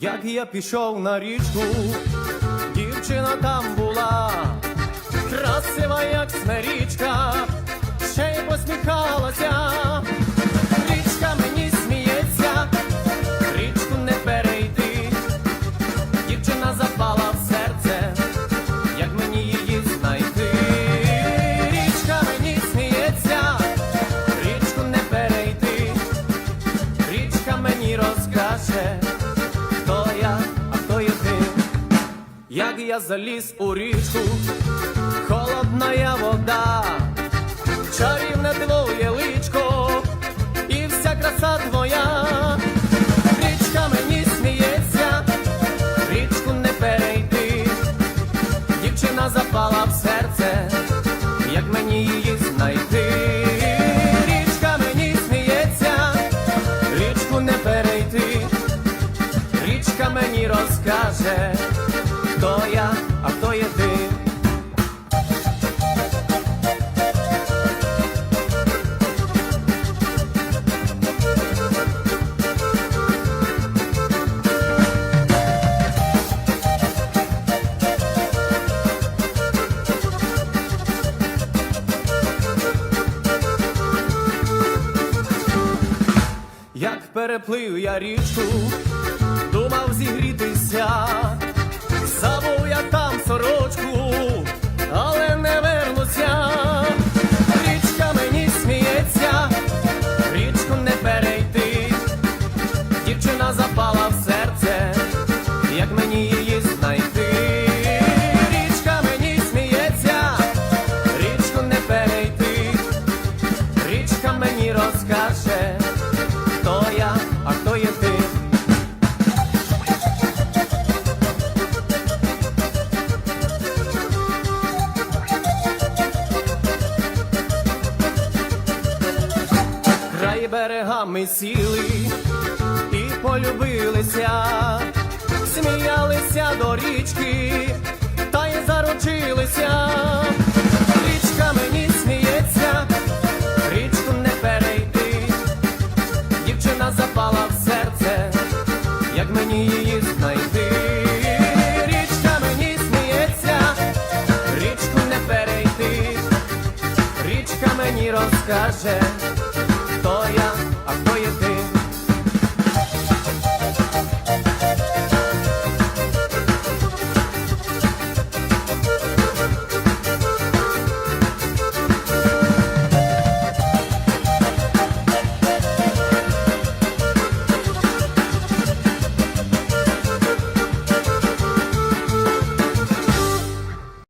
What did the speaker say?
Як я пішов на річку, дівчина там була, красива, як смерічка, я заліз у річку, холодна я вода, чарівне твоє личко, і вся краса твоя. Річка мені сміється, річку не перейти. Дівчина запала в серце, як мені її знайти. Річка мені сміється, річку не перейти. Річка мені розкаже, хто я, а хто є ти. Як переплив я річку, думав зігрітися, забув сорочку, але не вернуся. Річка мені сміється, річку не перейти. Дівчина запала в серце, як мені її знайти. Річка мені сміється, річку не перейти. Річка мені розкаже, берегами сіли і полюбилися, сміялися до річки, та й заручилися. Річка мені сміється, річку не перейти. Дівчина запала в серце, як мені її знайти. Річка мені сміється, річку не перейти. Річка мені розкаже, хто я, а хто є ти.